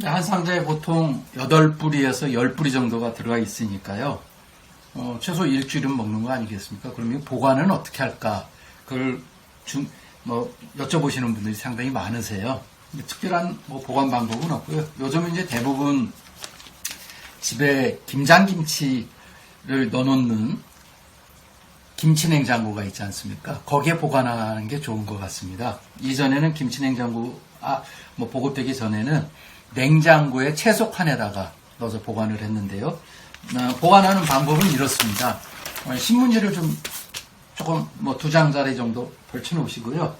한 상자에 보통 8뿌리에서 10뿌리 정도가 들어가 있으니까요. 어, 최소 일주일은 먹는 거 아니겠습니까? 그러면 보관은 어떻게 할까? 그걸 중, 뭐, 여쭤보시는 분들이 상당히 많으세요. 특별한 뭐 보관 방법은 없고요. 요즘은 이제 대부분 집에 김장김치를 넣어놓는 김치 냉장고가 있지 않습니까? 거기에 보관하는 게 좋은 것 같습니다. 이전에는 김치 냉장고, 아, 뭐 보급되기 전에는 냉장고에 채소 칸에다가 넣어서 보관을 했는데요. 어, 보관하는 방법은 이렇습니다. 어, 신문지를 좀 조금 뭐 두 장짜리 정도 걸쳐 놓으시고요.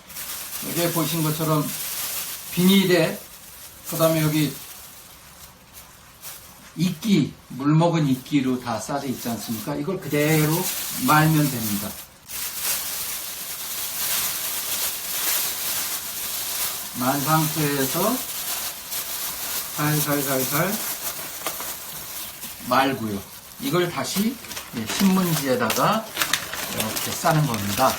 여기에 보신 것처럼 비닐에 그다음에 여기 이끼 물 먹은 이끼로 다 싸져 있지 않습니까? 이걸 그대로 말면 됩니다. 만 상태에서 살살살살 말고요. 이걸 다시 예, 신문지에다가 이렇게 싸는 겁니다.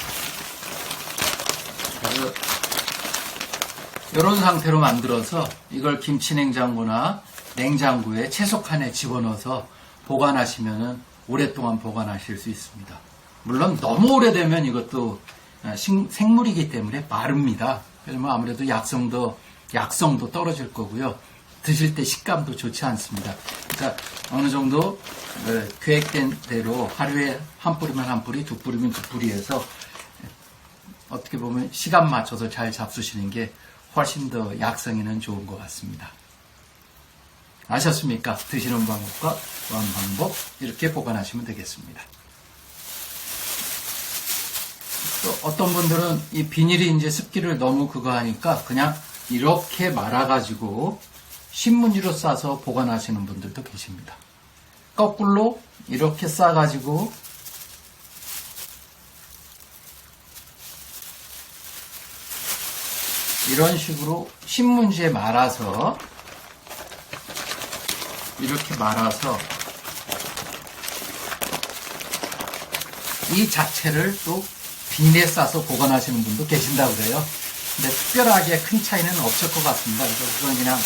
이런 상태로 만들어서 이걸 김치 냉장고나 냉장고에 채소칸에 집어넣어서 보관하시면 오랫동안 보관하실 수 있습니다. 물론 너무 오래되면 이것도 아, 식- 생물이기 때문에 마릅니다. 그러면 아무래도 약성도 약성도 떨어질 거고요. 드실 때 식감도 좋지 않습니다. 그러니까 어느 정도 어, 계획된 대로 하루에 한 뿌리면 한 뿌리, 두 뿌리면 두 뿌리해서 어떻게 보면 시간 맞춰서 잘 잡수시는 게 훨씬 더 약성에는 좋은 것 같습니다. 아셨습니까? 드시는 방법과 보관 방법 이렇게 보관하시면 되겠습니다. 또 어떤 분들은 이 비닐이 이제 습기를 너무 그거 하니까 그냥 이렇게 말아가지고 신문지로 싸서 보관하시는 분들도 계십니다. 거꾸로 이렇게 싸가지고 이런 식으로 신문지에 말아서 이렇게 말아서 이 자체를 또 비닐에 싸서 보관하시는 분도 계신다고 그래요. 근데 특별하게 큰 차이는 없을 것 같습니다. 그래서 그건 그냥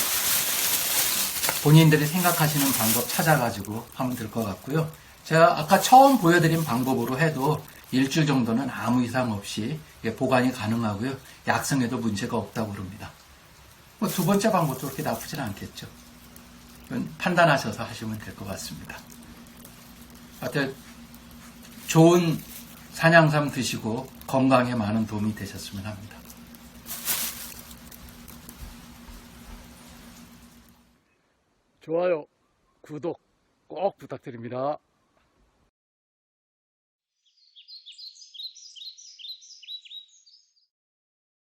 본인들이 생각하시는 방법 찾아가지고 하면 될 것 같고요. 제가 아까 처음 보여드린 방법으로 해도 일주일 정도는 아무 이상 없이 보관이 가능하고요. 약성에도 문제가 없다고 그럽니다. 뭐두 번째 방법도 그렇게 나쁘진 않겠죠. 판단하셔서 하시면 될 것 같습니다. 하여튼 좋은 산양삼 드시고 건강에 많은 도움이 되셨으면 합니다. 좋아요, 구독 꼭 부탁드립니다.